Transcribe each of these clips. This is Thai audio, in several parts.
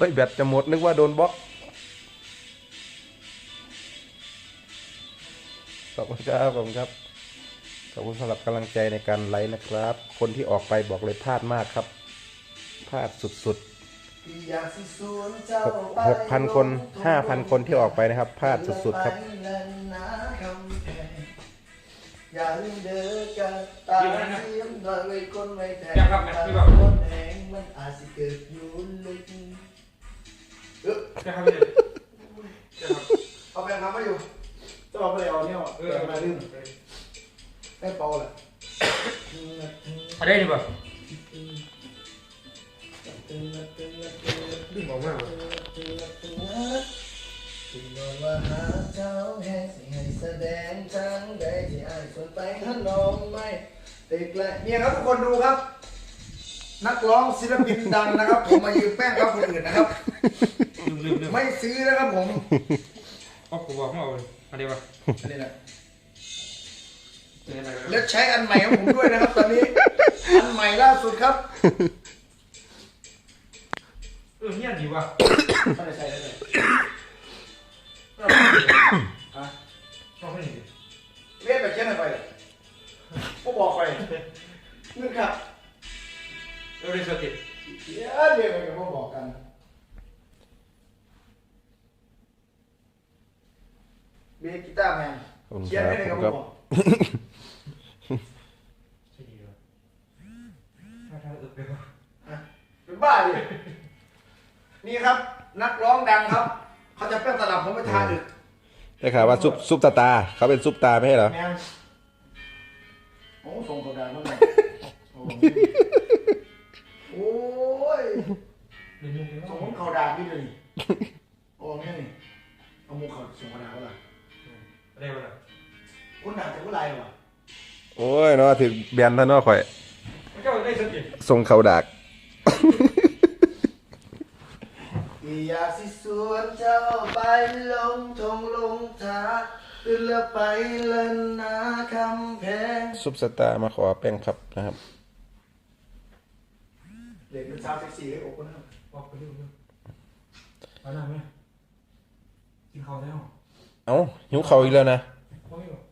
เอ้ยแบตจะหมดนึกว่าโดนบล็อกขอบคุณครับขอบคุณครับขอบคุณสำหรับกำลังใจในการไลฟ์นะครับ คนที่ออกไปบอกเลยพลาดมากครับพลาดสุดๆหกพันคนห้าพันคนที่ออกไปนะครับพลาดสุดๆครับอย่าลืมเด้อกันตาเสียมหน่อยไว้คนไว้แทนอยาคนแหงมันอาจสิเกิดอยู่ลึก เออจะทำยังไงจะทำเอาแปรงทำมาอยู่จะเอาไปเอาเนี่ยเออมาลืมได้เปล่าแหละอะไรดีบ่ดึงออกมาบ่ถึงนอนว่าหาเจ้าแห่สิให้แสดงจังใดที่อ้ายสนไปหาน้องไม่ติดและเนี่ยครับทุกคนดูครับ นักร้องศิลปินดังนะครับ ผมมายืมแป้งครับคนอื่นนะครับ ลืมลืมลืมไม่ซื้อนะครับผมอ๋อกูบอกมาเอาเลยอะไรวะอันนี้แหละเป็นอะไรกันแล้วใช้อันใหม่ของผมด้วยนะครับ ตอนนี้อันใหม่ล่าสุดครับเออเนี่ยดีว่ะไม่ได้ใช้ได้เลย เออเรสติเดี๋ยวเรียกไปกับพวกบอกกันเบสกีตาร์แมนขอบคุณเขียนครัให้บเลยผกับมพควรักบบอกใช่ดีว่ะถ้าทางอึบไปว่ะเป็นบ้าดินี่ครับ นักร้องดังครับ เขาจะเป็นตลับผมไปทาดึกได้ข่าวว่าซุปซุปตาตา เขาเป็นซุปตาไม่ใช่เหรอแมนโอ้ทรงเขาดังมากเลยโอ้ยเดี๋ยวยุ่งไปสว่ะมมติเขาด่าพี่เลยนี่โอ้แม่นี่เอามุกเขาส่งเขาด่าเขาล่ะอะไรวะน่ะคนด่าจะเมื่อไรวะโอ้ยเนาะถึงแบนท่านเนาะข่อยมันก็ได้สติทรงเขาดากอยากสิสวนเจ้าไปลงทงลงทาขึ้นละไปเล่นนาคำแพงซุปสตาร์มาขอแป้งครับนะครับ เด็กเป็นสาวเซ็กซี่ให้อกคนนั้นออกไปเร็วเร็วไปหน้าไหมกินข้าวแล้วเอ้าหิวเขาวอีกแล้วนะว่าไม่หรอก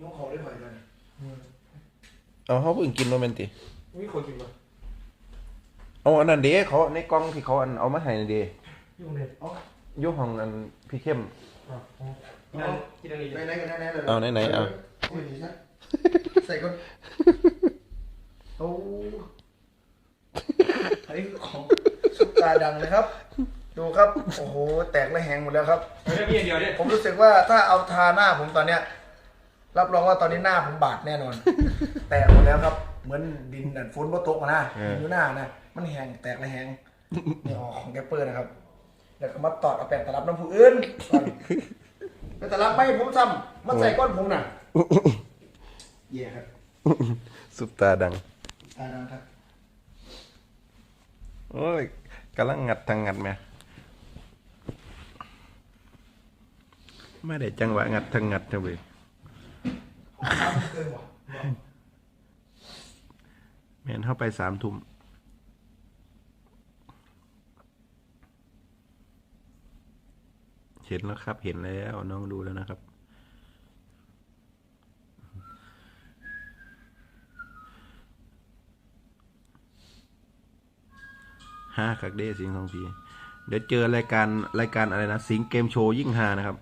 ยกเขาได้หน่อยกันเอาเขาเพิ่งกินโรแมนติมีคนกินป่ะเอาอันนั้นเด้เขาในกล่องที่เขาอันเอามาให้นั่นเด้ยุ่งเลยอ๋ออยุห้องอันพี่เข้มอะนั่นกินอะไรไหนไหนกันไหนไหนเลยเอาไหนๆเอาโอ้ยดีนะใส่ก่อนโอ้ อันนี้คือของซุปตาดังเลยครับ ดูครับ โอ้โห แตกและแหงหมดแล้วครับ ไม่ได้มีอย่างเดียวเนี่ยผมรู้สึกว่าถ้าเอาทาหน้าผมตอนเนี้ย รับรองว่าตอนนี้หน้าผมบาดแน่นอน แตกหมดแล้วครับ เหมือนดินน่ะฝนบ่ตกอะนะดินอยู่หน้านะ มันแหงแตกและแหงนี่ออกของแกปเปอร์นะครับเดี๋ยวก็มาตอดเอาแปะตลับน้ำผู้อื่นก่อนไปตลับไม่ผมซ้ำมาใส่ก้อนผมน่ะเย่ครับ ซุปตาดัง ตาดังครับ โอ้ยกำลังงัดทางงัดแม่ไม่ได้จังหวะงัดทางงัดเท่าไหร่ตาไม่เกินว่ะแม่นเข้าไปสามทุ่มเห็นแล้วครับ เห็นแล้วน้องดูแล้วนะครับ ห้าคักเด้สิงห์ทองพีเดี๋ยวเจอรายการรายการอะไรนะ สิงห์เกมโชว์ยิ่งฮานะครับ